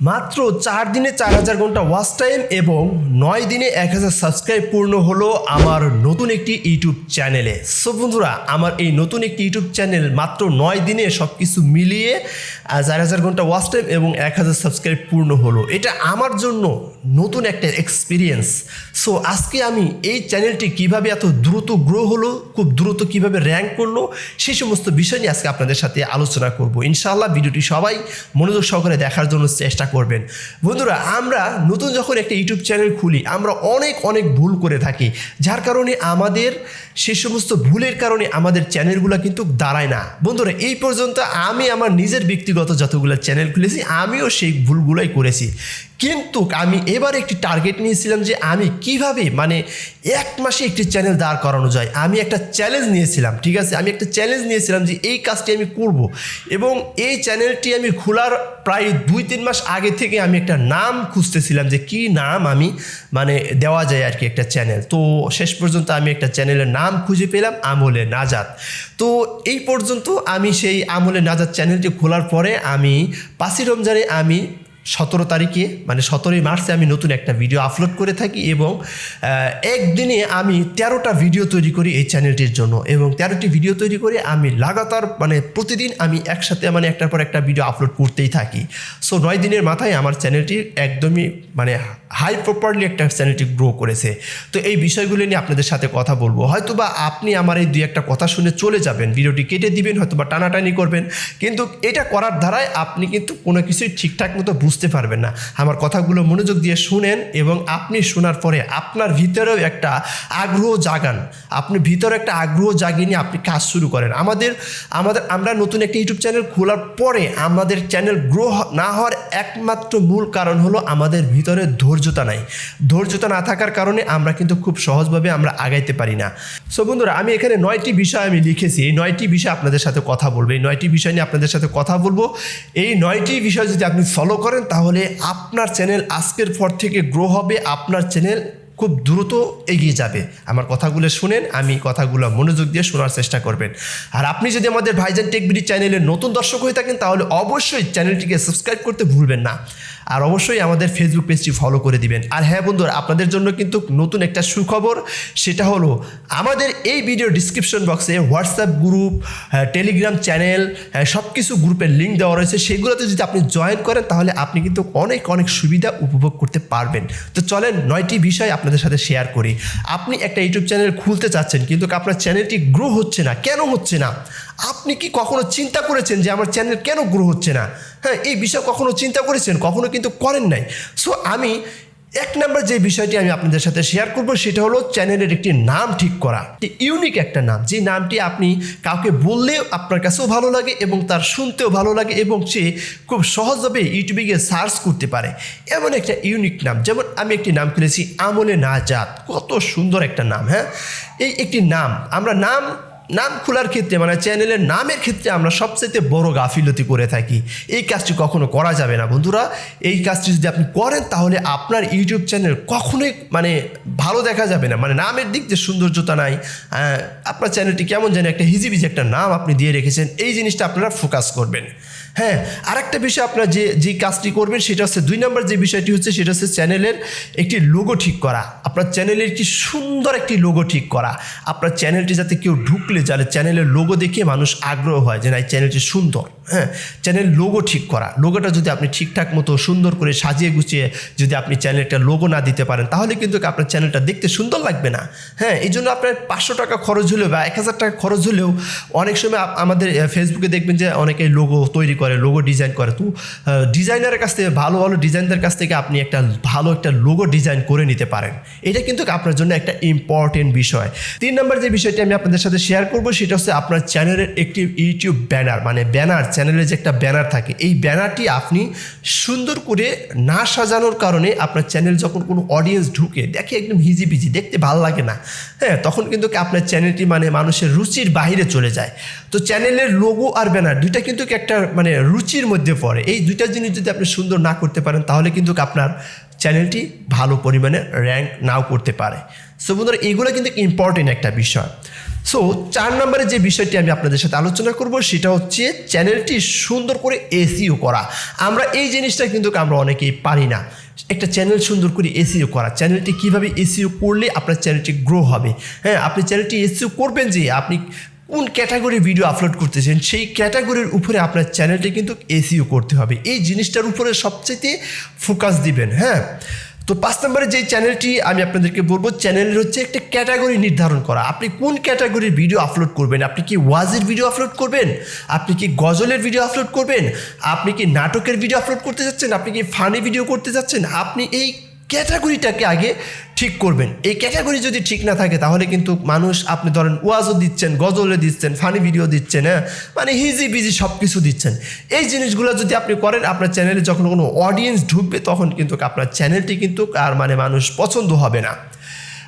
মাত্র চার দিনে চার হাজার ঘণ্টা ওয়াচ টাইম এবং নয় দিনে এক হাজার সাবস্ক্রাইব পূর্ণ হলো আমার নতুন একটি ইউটিউব চ্যানেলে সো বন্ধুরা, আমার এই নতুন একটি ইউটিউব চ্যানেল মাত্র নয় দিনে সব কিছু মিলিয়ে চার হাজার ঘণ্টা ওয়াচ টাইম এবং এক হাজার সাবস্ক্রাইব পূর্ণ হলো। এটা আমার জন্য নতুন একটা এক্সপিরিয়েন্স সো আজকে আমি এই চ্যানেলটি কীভাবে এত দ্রুত গ্রো হলো, খুব দ্রুত কীভাবে র্যাঙ্ক করল সেই সমস্ত বিষয় নিয়ে আজকে আপনাদের সাথে আলোচনা করব। ইনশাআল্লাহ ভিডিওটি সবাই মনোযোগ সহকারে দেখার জন্য চেষ্টা করবেন। বন্ধুরা, আমরা নতুন যখন একটা ইউটিউব চ্যানেল খুলি, আমরা অনেক অনেক ভুল করে থাকি। যার কারণে আমাদের সে সমস্ত ভুলের কারণে আমাদের চ্যানেলগুলো কিন্তু দাঁড়ায় না। বন্ধুরা, এই পর্যন্ত আমি আমার নিজের ব্যক্তিগত যতগুলো চ্যানেল খুলেছি, আমিও সেই ভুলগুলোই করেছি। কিন্তু আমি এবার একটি টার্গেট নিয়েছিলাম যে আমি কীভাবে মানে এক মাসে একটি চ্যানেল দাঁড় করানো যায়। আমি একটা চ্যালেঞ্জ নিয়েছিলাম, ঠিক আছে? আমি একটা চ্যালেঞ্জ নিয়েছিলাম যে এই কাজটি আমি করব। এবং এই চ্যানেলটি আমি খোলার প্রায় দুই তিন মাস আগে থেকে আমি একটা নাম খুঁজতেছিলাম যে কি নাম আমি মানে দেওয়া যায় আর কি একটা চ্যানেল তো শেষ পর্যন্ত আমি একটা চ্যানেলের নাম খুঁজে পেলাম, আমলে নাজাত। তো এই পর্যন্ত আমি সেই আমলে নাজাত চ্যানেলটি খোলার পরে আমি পাঁচই রমজানে আমি সতেরো তারিখে মানে সতেরোই মার্চে আমি নতুন একটা ভিডিও আপলোড করে থাকি এবং একদিনে আমি তেরোটা ভিডিও তৈরি করি এই চ্যানেলটির জন্য এবং তেরোটি ভিডিও তৈরি করে আমি লাগাতার মানে প্রতিদিন আমি একসাথে মানে একটার পর একটা ভিডিও আপলোড করতেই থাকি। সো নয় দিনের মাথায় আমার চ্যানেলটি একদমই মানে হাই প্রপারলি একটা চ্যানেলটি গ্রো করেছে। তো এই বিষয়গুলো নিয়ে আপনাদের সাথে কথা বলব। হয়তো বা আপনি আমার এই দুই একটা কথা শুনে চলে যাবেন। ভিডিওটি কেটে দিবেন হয়তো বা টানাটানি করবেন। কিন্তু এটা করার দ্বারাই আপনি কিন্তু কোনো কিছুই ঠিকঠাক মতো বুঝতে পারবেন না। আমার কথাগুলো মনোযোগ দিয়ে শুনেন এবং আপনি শোনার পরে আপনার ভিতরেও একটা আগ্রহ জাগান। আপনি ভিতরে একটা আগ্রহ জাগিয়ে নিয়ে আপনি কাজ শুরু করেন। আমাদের আমাদের, আমরা নতুন একটা ইউটিউব চ্যানেল খোলার পরে আমাদের চ্যানেল গ্রো না হওয়ার একমাত্র মূল কারণ হলো আমাদের ভিতরে ধৈর্যতা নাই। ধৈর্যতা না থাকার কারণে আমরা কিন্তু খুব সহজভাবে আমরা আগাইতে পারি না। সো বন্ধুরা, আমি এখানে নয়টি বিষয় আমি লিখেছি। এই নয়টি বিষয় আপনাদের সাথে কথা বলব। এই নয়টি বিষয় নিয়ে আপনাদের সাথে কথা বলব। এই নয়টি বিষয় যদি আপনি ফলো করেন, তাহলে আপনার চ্যানেল আজকের পর থেকে গ্রো হবে। আপনার চ্যানেল খুব দ্রুত এগিয়ে যাবে। আমার কথাগুলো শুনেন, আমি কথাগুলো মনোযোগ দিয়ে শোনার চেষ্টা করবেন। আর আপনি যদি আমাদের ভাইজান টেকবিডি চ্যানেলের নতুন দর্শক হয়ে থাকেন, তাহলে অবশ্যই চ্যানেলটিকে সাবস্ক্রাইব করতে ভুলবেন না। আর অবশ্যই আমাদের ফেসবুক পেজটি ফলো করে দিবেন। আর হ্যাঁ বন্ধুরা, আপনাদের জন্য কিন্তু নতুন একটা সুখবর, সেটা হলো আমাদের এই ভিডিও ডিসক্রিপশন বক্সে হোয়াটসঅ্যাপ গ্রুপ টেলিগ্রাম চ্যানেল সব কিছু গ্রুপের লিঙ্ক দেওয়া রয়েছে। সেগুলোতে যদি আপনি জয়েন করেন, তাহলে আপনি কিন্তু অনেক অনেক সুবিধা উপভোগ করতে পারবেন। তো চলেন নয়টি বিষয় আপনাদের সাথে শেয়ার করি। আপনি একটা ইউটিউব চ্যানেল খুলতে চাচ্ছেন, কিন্তু আপনার চ্যানেলটি গ্রো হচ্ছে না। কেন হচ্ছে না? আপনি কি কখনো চিন্তা করেছেন যে আমার চ্যানেল কেন গ্রো হচ্ছে না? হ্যাঁ এই বিষয় কখনো চিন্তা করেছেন? কখনো কিন্তু করেন নাই। সো আমি এক নম্বর যে বিষয়টি আমি আপনাদের সাথে শেয়ার করব, সেটা হলো চ্যানেলের একটি নাম ঠিক করা। ইউনিক একটা নাম। যে নামটি আপনি কাউকে বললেও আপনার কাছেও ভালো লাগে এবং তার শুনতেও ভালো লাগে এবং সে খুব সহজভাবে ইউটিউবে গিয়ে সার্চ করতে পারে। এমন একটা ইউনিক নাম। যেমন আমি একটি নাম খুলেছি, আমলে নাজাত। কত সুন্দর একটা নাম হ্যাঁ? এই একটি নাম। আমরা নাম নাম খোলার ক্ষেত্রে মানে চ্যানেলের নামের ক্ষেত্রে আমরা সবচেয়ে বড় গাফিলতি করে থাকি। এই কাজটি কখনো করা যাবে না। বন্ধুরা, এই কাজটি যদি আপনি করেন, তাহলে আপনার ইউটিউব চ্যানেল কখনোই মানে ভালো দেখা যাবে না। মানে নামের দিক দিয়ে সৌন্দর্যতা নাই। আপনার চ্যানেলটি কেমন জানি একটা হিজিবিজি একটা নাম আপনি দিয়ে রেখেছেন। এই জিনিসটা আপনারা ফোকাস করবেন। হ্যাঁ আরেকটা বিষয় আপনার যে যে কাজটি করবেন সেটা হচ্ছে দুই নম্বর যে বিষয়টি হচ্ছে সেটা হচ্ছে চ্যানেলের একটি লোগো ঠিক করা। আপনার চ্যানেলের একটি সুন্দর একটি লোগো ঠিক করা। আপনার চ্যানেলটি যাতে কেউ ঢুকলে যাতে চ্যানেলের লোগো দেখে মানুষ আগ্রহ হয় যে না, এই চ্যানেলটি সুন্দর। হ্যাঁ চ্যানেল লোগো ঠিক করা। লোগোটা যদি আপনি ঠিকঠাক মতো সুন্দর করে সাজিয়ে গুছিয়ে যদি আপনি চ্যানেলটা লোগো না দিতে পারেন, তাহলে কিন্তু আপনার চ্যানেলটা দেখতে সুন্দর লাগবে না। হ্যাঁ এই জন্য আপনার পাঁচশো টাকা খরচ হলেও বা এক হাজার টাকা খরচ হলেও অনেক সময় আমাদের ফেসবুকে দেখবেন যে অনেকে লোগো তৈরি করে লোগো ডিজাইন করে। তো ডিজাইনারের কাছ থেকে, ভালো ভালো ডিজাইনদের কাছ থেকে আপনি একটা ভালো একটা লোগো ডিজাইন করে নিতে পারেন। এটা কিন্তু আপনার জন্য একটা ইম্পর্টেন্ট বিষয়। তিন নম্বর যে বিষয়টি আমি আপনাদের সাথে শেয়ার করব, সেটা হচ্ছে আপনার চ্যানেলের একটি ইউটিউব ব্যানার মানে ব্যানার চ্যানেলের যে একটা ব্যানার থাকে, এই ব্যানারটি আপনি সুন্দর করে না সাজানোর কারণে আপনার চ্যানেল যখন কোনো অডিয়েন্স ঢুকে, দেখে একদম হিজিবিজি, দেখতে ভালো লাগে না হ্যাঁ তখন কিন্তু আপনার চ্যানেলটি মানে মানুষের রুচির বাইরে চলে যায়। তো চ্যানেলের লোগো আর ব্যানার দুইটা কিন্তু একটা মানে রুচির মধ্যে পড়ে। এই দুইটা জিনিস যদি আপনি সুন্দর না করতে পারেন, তাহলে কিন্তু আপনার চ্যানেলটি ভালো পরিমাণে র্যাঙ্ক নাও করতে পারে। সো বন্ধুরা এইগুলো কিন্তু ইম্পর্টেন্ট একটা বিষয়। সো চার নম্বরে যে বিষয়টি আমি আপনাদের সাথে আলোচনা করব, সেটা হচ্ছে চ্যানেলটি সুন্দর করে এসিও করা। আমরা এই জিনিসটা কিন্তু আমরা অনেকেই পারি না। একটা চ্যানেল সুন্দর করে এসিও করা। চ্যানেলটি কীভাবে এসিও করলে আপনার চ্যানেলটি গ্রো হবে? হ্যাঁ আপনি চ্যানেলটি এসিও করবেন যে আপনি কোন ক্যাটাগরির ভিডিও আপলোড করতেছেন, সেই ক্যাটাগরির উপরে আপনার চ্যানেলটি কিন্তু এসিও করতে হবে। এই জিনিসটার উপরে সবচেয়ে ফোকাস দিবেন হ্যাঁ। তো পাঁচ নম্বরে যে চ্যানেলটি আমি আপনাদেরকে বলব চ্যানেলের হচ্ছে একটা ক্যাটাগরি নির্ধারণ করা। আপনি কোন ক্যাটাগরির ভিডিও আপলোড করবেন? আপনি কি ওয়াজের ভিডিও আপলোড করবেন? আপনি কি গজলের ভিডিও আপলোড করবেন? আপনি কি নাটকের ভিডিও আপলোড করতে যাচ্ছেন? আপনি কি ফানি ভিডিও করতে যাচ্ছেন? আপনি এই ক্যাটাগরিটাকে আগে ঠিক করবেন। এই ক্যাটাগরি যদি ঠিক না থাকে, তাহলে কিন্তু মানুষ, আপনি ধরেন ওয়াজও দিচ্ছেন গজলে দিচ্ছেন ফানি ভিডিও দিচ্ছেন হ্যাঁ? মানে হিজি বিজি সব কিছু দিচ্ছেন। এই জিনিসগুলো যদি আপনি করেন, আপনার চ্যানেলে যখন কোনো অডিয়েন্স ঢুকবে, তখন কিন্তু আপনার চ্যানেলটি কিন্তু আর মানে মানুষ পছন্দ হবে না।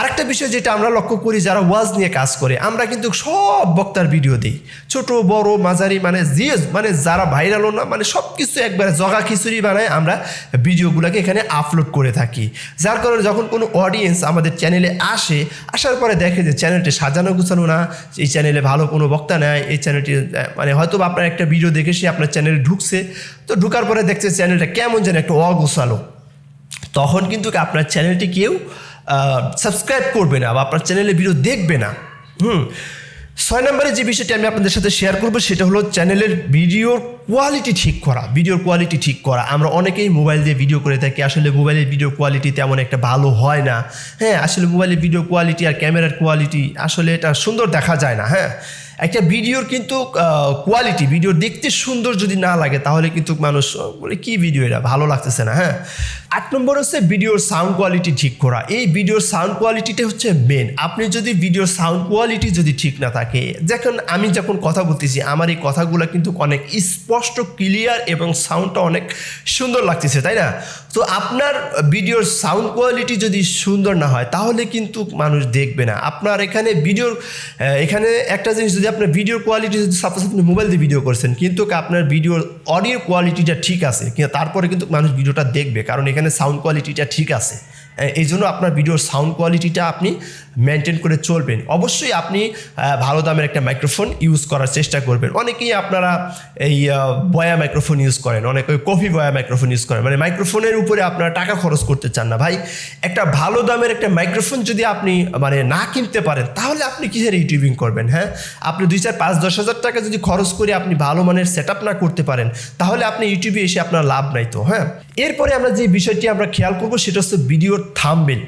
আরেকটা বিষয় যেটা আমরা লক্ষ্য করি, যারা ওয়াজ নিয়ে কাজ করে, আমরা কিন্তু সব বক্তার ভিডিও দিই। ছোট, বড়, মাঝারি মানে যে মানে যারা ভাইরালও না মানে সব কিছু একবারে জগা খিচুড়ি বানায় আমরা ভিডিওগুলোকে এখানে আপলোড করে থাকি। যার কারণে যখন কোনো অডিয়েন্স আমাদের চ্যানেলে আসে, আসার পরে দেখে যে চ্যানেলটি সাজানো গুছানো না, এই চ্যানেলে ভালো কোনো বক্তা নেয় এই চ্যানেলটি মানে হয়তো আপনার একটা ভিডিও দেখে সে আপনার চ্যানেলে ঢুকছে, তো ঢুকার পরে দেখছে চ্যানেলটা কেমন যেন একটু অগোছালো। তখন কিন্তু আপনার চ্যানেলটি কেউ সাবস্ক্রাইব করবে না বা আপনার চ্যানেলের ভিডিও দেখবে না। হুম। ছয় নম্বরে যে বিষয়টি আমি আপনাদের সাথে শেয়ার করব, সেটা হলো চ্যানেলের ভিডিওর কোয়ালিটি ঠিক করা ভিডিওর কোয়ালিটি ঠিক করা। আমরা অনেকেই মোবাইল দিয়ে ভিডিও করে থাকি, আসলে মোবাইলের ভিডিও কোয়ালিটি তেমন একটা ভালো হয় না। হ্যাঁ আসলে মোবাইলের ভিডিও কোয়ালিটি আর ক্যামেরার কোয়ালিটি আসলে এটা সুন্দর দেখা যায় না হ্যাঁ। একটা ভিডিওর কিন্তু কোয়ালিটি ভিডিও দেখতে সুন্দর যদি না লাগে, তাহলে কিন্তু মানুষ বলে, কি ভিডিও এটা? ভালো লাগতেছে না। হ্যাঁ? আট নম্বর হচ্ছে ভিডিওর সাউন্ড কোয়ালিটি ঠিক করা। এই ভিডিওর সাউন্ড কোয়ালিটিটা হচ্ছে মেন আপনি যদি ভিডিওর সাউন্ড কোয়ালিটি যদি ঠিক না থাকে যখন আমি যখন কথা বলতেছি, আমার এই কথাগুলো কিন্তু অনেক স্পষ্ট ক্লিয়ার এবং সাউন্ডটা অনেক সুন্দর লাগতেছে, তাই না? তো আপনার ভিডিওর সাউন্ড কোয়ালিটি যদি সুন্দর না হয়, তাহলে কিন্তু মানুষ দেখবে না। আপনার এখানে ভিডিওর এখানে একটা জিনিস যদি আপনার ভিডিওর কোয়ালিটি যদি সাপোজ আপনি মোবাইল দিয়ে ভিডিও করছেন, কিন্তু আপনার ভিডিওর অডিও কোয়ালিটিটা ঠিক আছে, কিন্তু তারপরে কিন্তু মানুষ ভিডিওটা দেখবে, কারণ এখানে সাউন্ড কোয়ালিটিটা ঠিক আছে। এই জন্য আপনার ভিডিওর সাউন্ড কোয়ালিটিটা আপনি মেনটেন করে চলবেন। অবশ্যই আপনি ভালো দামের একটা মাইক্রোফোন ইউজ করার চেষ্টা করবেন। অনেকেই আপনারা এই বয়া মাইক্রোফোন ইউজ করেন, অনেকে কফি বয়া মাইক্রোফোন ইউজ করেন। মানে মাইক্রোফোনের উপরে আপনারা টাকা খরচ করতে চান না। ভাই, একটা ভালো দামের একটা মাইক্রোফোন যদি আপনি মানে না কিনতে পারেন, তাহলে আপনি কিসের ইউটিউবিং করবেন হ্যাঁ? আপনি দুই চার পাঁচ দশ হাজার টাকা যদি খরচ করে আপনি ভালো মানের সেট না করতে পারেন, তাহলে আপনি ইউটিউবে এসে আপনার লাভ নাই তো হ্যাঁ? এরপরে আমরা যে বিষয়টি আমরা খেয়াল করব সেটা হচ্ছে ভিডিওর থামবেল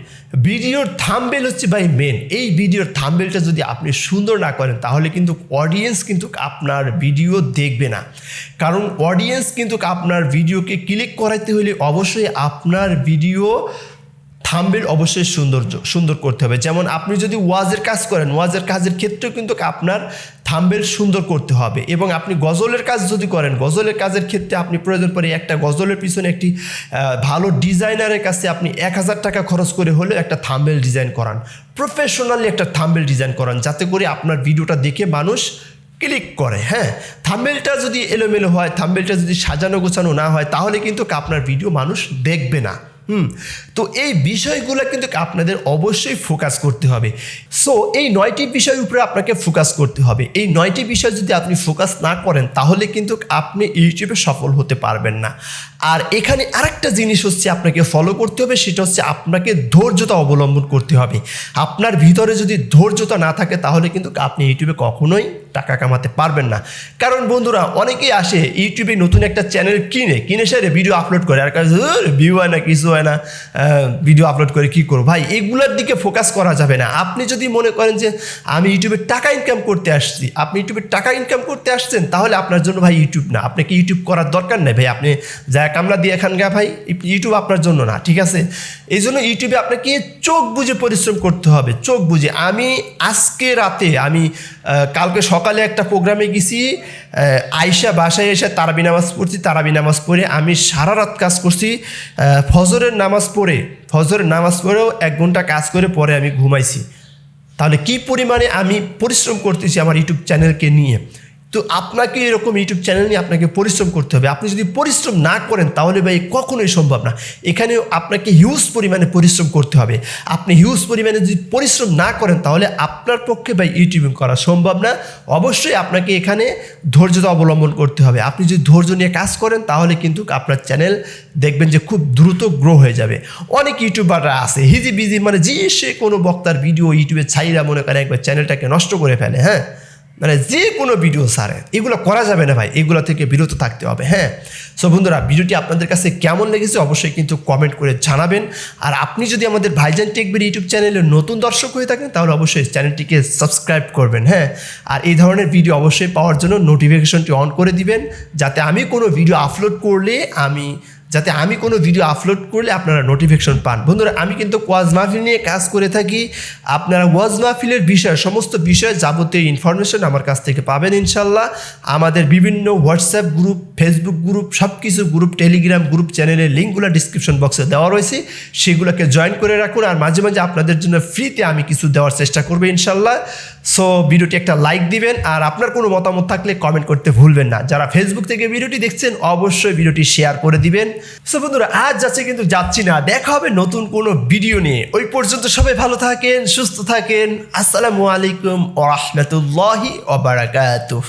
ভিডিওর থামবেল হচ্ছে ভাই মেন এই ভিডিওর থামবেলটা যদি আপনি সুন্দর না করেন, তাহলে কিন্তু অডিয়েন্স কিন্তু আপনার ভিডিও দেখবে না। কারণ অডিয়েন্স কিন্তু আপনার ভিডিওকে ক্লিক করাইতে হলে অবশ্যই আপনার ভিডিও থাম্বেল অবশ্যই সৌন্দর্য, সুন্দর করতে হবে। যেমন আপনি যদি ওয়াজের কাজ করেন, ওয়াজের কাজের ক্ষেত্রেও কিন্তু আপনার থাম্বেল সুন্দর করতে হবে এবং আপনি গজলের কাজ যদি করেন, গজলের কাজের ক্ষেত্রে আপনি প্রয়োজন পড়ে একটা গজলের পিছনে একটি ভালো ডিজাইনারের কাছে আপনি এক হাজার টাকা খরচ করে হলেও একটা থাম্বেল ডিজাইন করান। প্রফেশনালি একটা থাম্বেল ডিজাইন করান যাতে করে আপনার ভিডিওটা দেখে মানুষ ক্লিক করে হ্যাঁ? থাম্বেলটা যদি এলোমেলো হয়, থাম্বেলটা যদি সাজানো গোছানো না হয়, তাহলে কিন্তু আপনার ভিডিও মানুষ দেখবে না। হুম, তো এই বিষয়গুলো কিন্তু আপনাদের অবশ্যই ফোকাস করতে হবে। সো এই নয়টি বিষয়ের উপরে আপনাকে ফোকাস করতে হবে। এই নয়টি বিষয় যদি আপনি ফোকাস না করেন, তাহলে কিন্তু আপনি ইউটিউবে সফল হতে পারবেন না। আর এখানে আরেকটা জিনিস হচ্ছে আপনাকে ফলো করতে হবে, সেটা হচ্ছে আপনাকে ধৈর্যতা অবলম্বন করতে হবে। আপনার ভিতরে যদি ধৈর্যতা না থাকে, তাহলে কিন্তু আপনি ইউটিউবে কখনোই টাকা কামাতে পারবেন না। কারণ বন্ধুরা, অনেকেই আসে ইউটিউবে নতুন একটা চ্যানেল কিনে কিনে সেরে ভিডিও আপলোড করে। আর কাছে ভিউ হয় না, কিছু হয় না ভিডিও আপলোড করে কি করব? ভাই, এগুলোর দিকে ফোকাস করা যাবে না। আপনি যদি মনে করেন যে, আমি ইউটিউবে টাকা ইনকাম করতে আসছি। আপনি ইউটিউবে টাকা ইনকাম করতে আসছেন, তাহলে আপনার জন্য ভাই ইউটিউব না। আপনাকে ইউটিউব করার দরকার নেই ভাই। আপনি যা কামলা দিয়ে এখান গা ভাই, ইউটিউব আপনার জন্য না, ঠিক আছে? এই জন্য ইউটিউবে আপনাকে চোখ বুঝে পরিশ্রম করতে হবে, চোখ বুঝে আমি আজকে রাতে আমি কালকে সকালে একটা প্রোগ্রামে গেছি আয়সা বাসায় এসে তারাবি নামাজ পড়ছি, তারাবি নামাজ পড়ে আমি সারা রাত কাজ করছি ফজরের নামাজ পড়ে, ফজরের নামাজ পড়েও এক ঘণ্টা কাজ করে পরে আমি ঘুমাইছি। তাহলে কি পরিমাণে আমি পরিশ্রম করতেছি আমার ইউটিউব চ্যানেলকে নিয়ে? তো আপনাকে এরকম ইউটিউব চ্যানেল নিয়ে আপনাকে পরিশ্রম করতে হবে। আপনি যদি পরিশ্রম না করেন, তাহলে ভাই কখনোই সম্ভব না। এখানে আপনাকে হিউজ পরিমাণে পরিশ্রম করতে হবে। আপনি হিউজ পরিমাণে যদি পরিশ্রম না করেন, তাহলে আপনার পক্ষে ভাই ইউটিউবিং করা সম্ভব না। অবশ্যই আপনাকে এখানে ধৈর্যতা অবলম্বন করতে হবে। আপনি যদি ধৈর্য নিয়ে কাজ করেন, তাহলে কিন্তু আপনার চ্যানেল দেখবেন যে খুব দ্রুত গ্রো হয়ে যাবে। অনেক ইউটিউবাররা আছে হিজি বিজি মানে যে সে কোনো বক্তার ভিডিও ইউটিউবে ছাইরা মনে করে একবার চ্যানেলটাকে নষ্ট করে ফেলে হ্যাঁ? মানে যে কোনো ভিডিও সারে এগুলো করা যাবে না ভাই। এগুলো থেকে বিরত থাকতে হবে হ্যাঁ? সো বন্ধুরা ভিডিওটি আপনাদের কাছে কেমন লেগেছে অবশ্যই কিন্তু কমেন্ট করে জানাবেন। আর আপনি যদি আমাদের ভাইজান টেকবের ইউটিউব চ্যানেলে নতুন দর্শক হয়ে থাকেন, তাহলে অবশ্যই চ্যানেলটিকে সাবস্ক্রাইব করবেন হ্যাঁ? আর এই ধরনের ভিডিও অবশ্যই পাওয়ার জন্য নোটিফিকেশনটি অন করে দিবেন, যাতে আমি কোনো ভিডিও আপলোড করলে আমি যাতে আমি কোনো ভিডিও আপলোড করলে আপনারা নোটিফিকেশন পান। বন্ধুরা, আমি কিন্তু ওয়াজ মাহফিল নিয়ে কাজ করে থাকি। আপনারা ওয়াজ মাহফিলের বিষয়ে, সমস্ত বিষয়ে যাবতীয় ইনফরমেশন আমার কাছ থেকে পাবেন ইনশাল্লাহ আমাদের বিভিন্ন হোয়াটসঅ্যাপ গ্রুপ ফেসবুক গ্রুপ সব কিছু গ্রুপ টেলিগ্রাম গ্রুপ চ্যানেলের লিঙ্কগুলো ডিসক্রিপশন বক্সে দেওয়া রয়েছে। সেগুলোকে জয়েন করে রাখুন আর মাঝে মাঝে আপনাদের জন্য ফ্রিতে আমি কিছু দেওয়ার চেষ্টা করব ইনশাল্লাহ সো ভিডিওটি একটা লাইক দিবেন আর আপনার কোনো মতামত থাকলে কমেন্ট করতে ভুলবেন না। যারা ফেসবুক থেকে ভিডিওটি দেখছেন, অবশ্যই ভিডিওটি শেয়ার করে দিবেন। সো বন্ধুরা, আজ যাচ্ছে কিন্তু যাচ্ছি না, দেখা হবে নতুন কোনো ভিডিও নিয়ে। ওই পর্যন্ত সবাই ভালো থাকেন, সুস্থ থাকেন। আসসালামু আলাইকুম ওরহমতুল্লাহি ওবারাকাতুহ